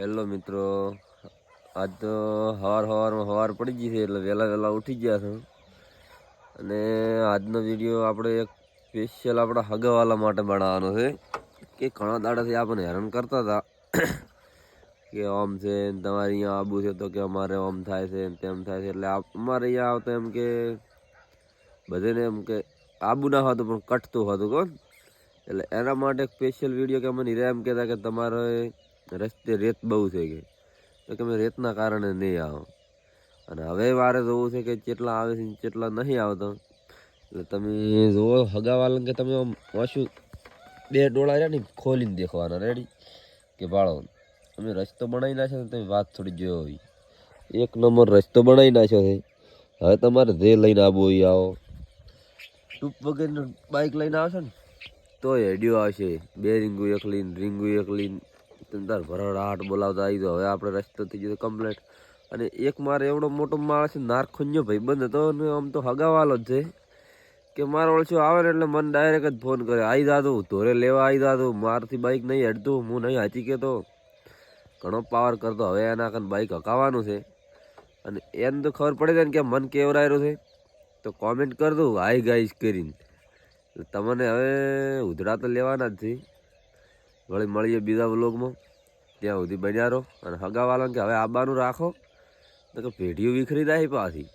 Hello મિત્રો, આજ તો સવાર સવારમાં સવાર પડી ગઈ છે, એટલે વહેલા વહેલા ઉઠી ગયા છે. અને આજનો વીડિયો આપણે એક સ્પેશિયલ આપણા હગાવાલા માટે બનાવવાનો છે, કે ઘણા દાડાથી આપણને હેરાન કરતા હતા. કે આમ છે, તમારે અહીંયા આબુ છે તો કે અમારે આમ થાય છે તેમ થાય છે, એટલે અમારે અહીંયા આવતો એમ કે બધાને એમ કે આબુ ના હતું પણ કટતું હતું કોણ એટલે એના માટે સ્પેશિયલ વીડિયો કે મને એમ કહેતા કે તમારે રસ્તે રેત બહુ છે કે તો કે મેં રેતના કારણે નહીં આવો. અને હવે વારે જોવું છે કે કેટલા આવે છે કેટલા નહીં આવતો. એટલે તમે જુઓ હગાવાલા કે તમે આમ વાંચું બે ડોળા રહ્યા ને ખોલીને દેખવાના. રેડી કે ભાળો. અમે રસ્તો બનાવી નાખ્યો તમે વાત થોડી જોઈ એક નંબર રસ્તો બનાવી નાખ્યો છે. હવે તમારે જે લઈને આવવું હોય આવો. ટૂપ વગેરે બાઇક લઈને આવશો ને તો હેડિયો આવશે. બે રીંગું એક લઈને, રીંગું એક લઈને. તાર ભરડાટ બોલાવતા આવી તો હવે આપણે રસ્તો થઈ ગયો કમ્પ્લેટ અને એક મારે એવડો મોટો માણસ નારખુંજો ભાઈ બંધ હતો અને આમ તો હગાવાલો જ છે. કે મારો ઓળખ્યો આવે ને એટલે મને ડાયરેક્ટ જ ફોન કરે આવી દાદુ, ધોરે લેવા આવી દાદુ. મારથી બાઇક નહીં હેડતું હું નહીં હાચી કહેતો ઘણો પાવર કરતો. હવે એના કન બાઇક હકાવાનું છે. અને એને તો ખબર પડે છે ને કે મન કેવરાયેલું છે. તો કોમેન્ટ કર દઉં હાઈ ગાઈશ કરીને. તમને હવે ઉધડા તો લેવાના જ છે. વળી મળીએ બીજા વ્લોગમાં. ત્યાં સુધી બન્યા રહો અને હગાવાલાને કે હવે આબાનું રાખો. તો કે પેઢીઓ વિખરી જાય પાછી.